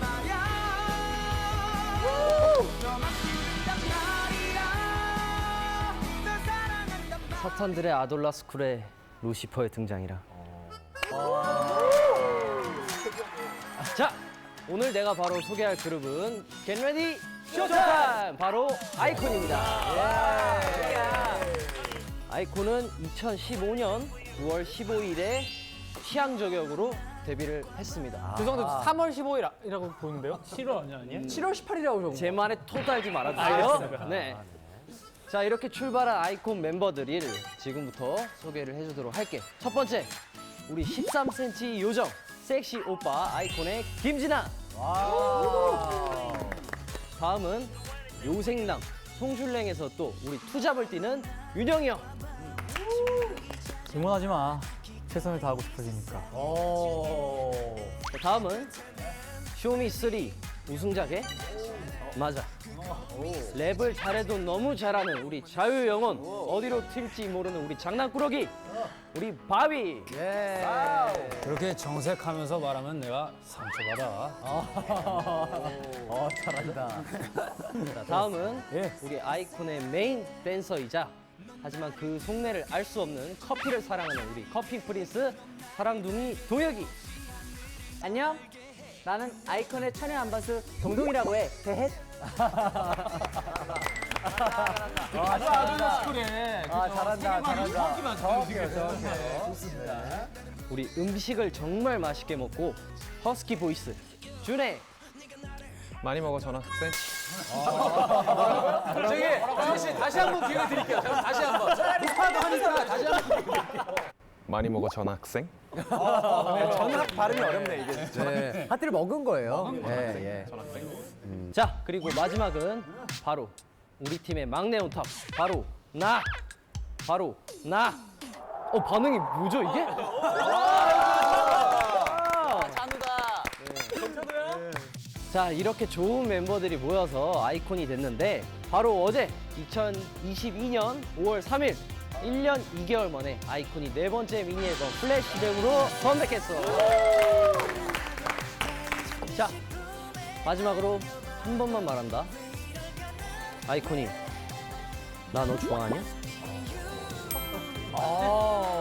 말이야 널 사랑한단 말이야 사탄들의 아돌라 스쿨에 루시퍼의 등장이라. 자, 오늘 내가 바로 소개할 그룹은 Get Ready 쇼타임! 바로 아이콘입니다. 예. 아이콘은 2015년 9월 15일에 취향 저격으로 데뷔를 했습니다. 죄송한데 3월 15일이라고 보이는데요? 7월 아니야 아니야? 7월 18일이라고 적은 제 말에 토 달지 말아주세요. 네. 자 이렇게 출발한 아이콘 멤버들을 지금부터 소개를 해주도록 할게. 첫 번째 우리 13cm 요정 섹시 오빠 아이콘의 김진아. 다음은 요생남 송슐랭에서 또 우리 투잡을 뛰는 윤영이 형. 응원하지 마. 최선을 다하고 싶어지니까. 자, 다음은 쇼미 3 우승자계 맞아 랩을 잘해도 너무 잘하는 우리 자유 영혼. 어디로 튈지 모르는 우리 장난꾸러기. 우리 바비 그렇게 정색하면서 말하면 내가 상처받아. 어, 잘한다. 자, 다음은 예. 우리 아이콘의 메인 댄서이자 하지만 그 속내를 알 수 없는 커피를 사랑하는 우리 커피 프린스 사랑둥이 도혁이. 안녕. 나는 아이콘의 천연 안바스 동동이라고 해. 대헷 아들라 스쿨에 아, 잘한다, 잘한다. 정확해요, 정확해요. 우리 음식을 정말 맛있게 먹고 허스키 보이스 준혜 많이 먹어 전학생 저기 다씨 다시 한 번 기회 드릴게요. 자, 다시 한 번. 비슷하다 하니까 다시 한 번. 기회 드릴게요. 많이 먹어 전학생 전학 발음이 어렵네, 이게. 네. 하트를 먹은 거예요. 예, 예. 자 그리고 마지막은 바로 우리 팀의 막내 온탑. 바로 나. 바로 나 어 반응이 뭐죠 이게? 잔우다 자 이렇게 좋은 멤버들이 모여서 아이콘이 됐는데 바로 어제 2022년 5월 3일 1년 2개월 만에 아이콘이 네 번째 미니 앨범 플래시백으로 컴백했어. 자 마지막으로 한 번만 말한다. 아이콘이 나 너 좋아하냐? 아,